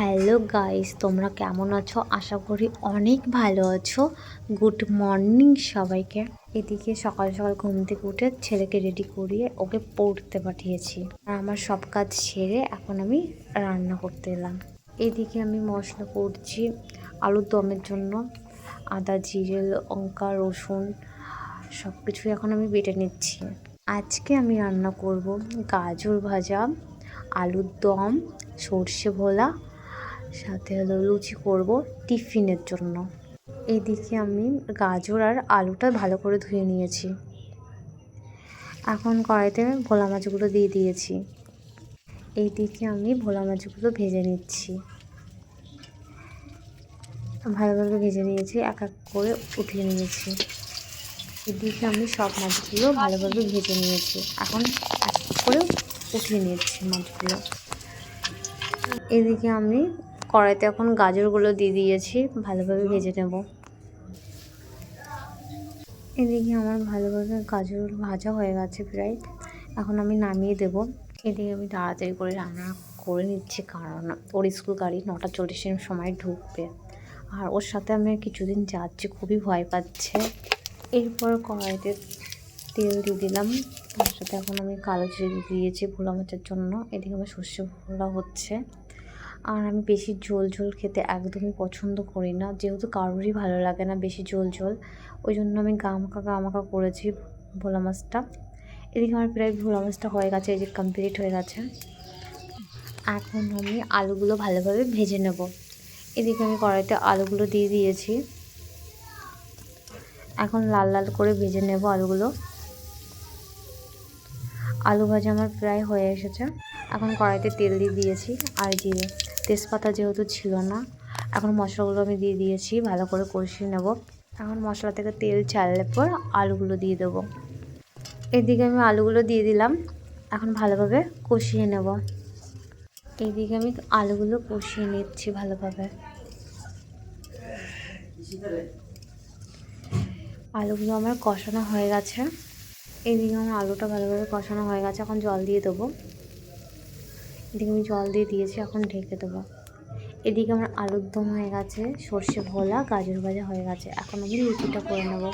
Hello guys, তোমরা কেমন আছো? আশা করি অনেক ভালো আছো। গুড মর্নিং সবাইকে। এদিকে সকাল সকাল ঘুম থেকে উঠে ছেলেকে রেডি করিয়ে ওকে পড়তে পাঠিয়েছি। আর আমার সব কাজ সেরে এখন আমি রান্না করতে এলাম। এদিকে আমি মশলা করছি আলুর দমের জন্য, আদা, জিরে, লঙ্কা, রসুন সব কিছুই এখন আমি বেটে নিচ্ছি। আজকে আমি রান্না করব গাজর ভাজা, আলুর দম, সর্ষে ভোলা সাথে হলো লুচি করব টিফিনের জন্য। এইদিকে আমি গাজর আর আলুটা ভালো করে ধুয়ে নিয়েছি। এখন কড়াইতে ভোলা মাছগুলো দিয়ে দিয়েছি। এইদিকে আমি ভোলা মাছগুলো ভেজে নিচ্ছি। ভালোভাবে ভেজে নিয়েছি, এক এক করে উঠিয়ে নিয়েছি। এদিকে আমি সব মাছগুলো ভালোভাবে ভেজে নিয়েছি। এখন এক এক করে উঠিয়ে নিয়েছি মাছগুলো। এদিকে আমি কড়াইতে এখন গাজরগুলো দিয়ে দিয়েছি, ভালোভাবে ভেজে নেব। এদিকে আমার ভালোভাবে গাজর ভাজা হয়ে গেছে প্রায়। এখন আমি নামিয়ে দেব। এদিকে আমি তাড়াতাড়ি করে রান্না করে নিচ্ছি, কারণ ওর স্কুল গাড়ি নটা চল্লিশের সময় ঢুকবে। আর ওর সাথে আমি কিছুদিন যাচ্ছি, খুবই ভয় পাচ্ছে। এরপর কড়াইতে তেল দিয়ে দিলাম। তার সাথে এখন আমি কালো জিরে দিয়েছি ভোলা মাছের জন্য। এদিকে আমার সর্ষে ভোলা হচ্ছে। আর আমি বেশি ঝোল ঝোল খেতে একদমই পছন্দ করি না। যেহেতু কারোরই ভালো লাগে না বেশি ঝোল ঝোল। ওই জন্য আমি গামাকা গামাকা করেছি ভোলা মাছটা। এদিকে আমার প্রায় ভোলা মাছটা হয়ে গেছে, এই যে কমপ্লিট হয়ে গেছে। এখন আমি আলুগুলো ভালোভাবে ভেজে নেব। এদিকে আমি কড়াইতে আলুগুলো দিয়ে দিয়েছি। এখন লাল লাল করে ভেজে নেব আলুগুলো। আলু ভাজা আমার প্রায় হয়ে এসেছে। এখন কড়াইতে তেল দিয়ে দিয়েছি আর জিরে তেজপাতা যেহেতু ছিল না, এখন মশলাগুলো আমি দিয়ে দিয়েছি, ভালো করে কষিয়ে নেব। এখন মশলা থেকে তেল ছাড়লে পর আলুগুলো দিয়ে দেবো। এদিকে আমি আলুগুলো দিয়ে দিলাম, এখন ভালোভাবে কষিয়ে নেব। এইদিকে আমি আলুগুলো কষিয়ে নিচ্ছি ভালোভাবে। আলুগুলো আমার কষানো হয়ে গেছে। এইদিকে আমার আলুটা ভালোভাবে কষানো হয়ে গেছে, এখন জল দিয়ে দেবো। এদিকে আমি জল দিয়ে দিয়েছি, এখন ঢেকে দেবো। এদিকে আমার আলুর দম হয়ে গেছে, সর্ষে ভোলা, গাজর ভাজা হয়ে গেছে। এখন আমি লুচিটা করে নেব।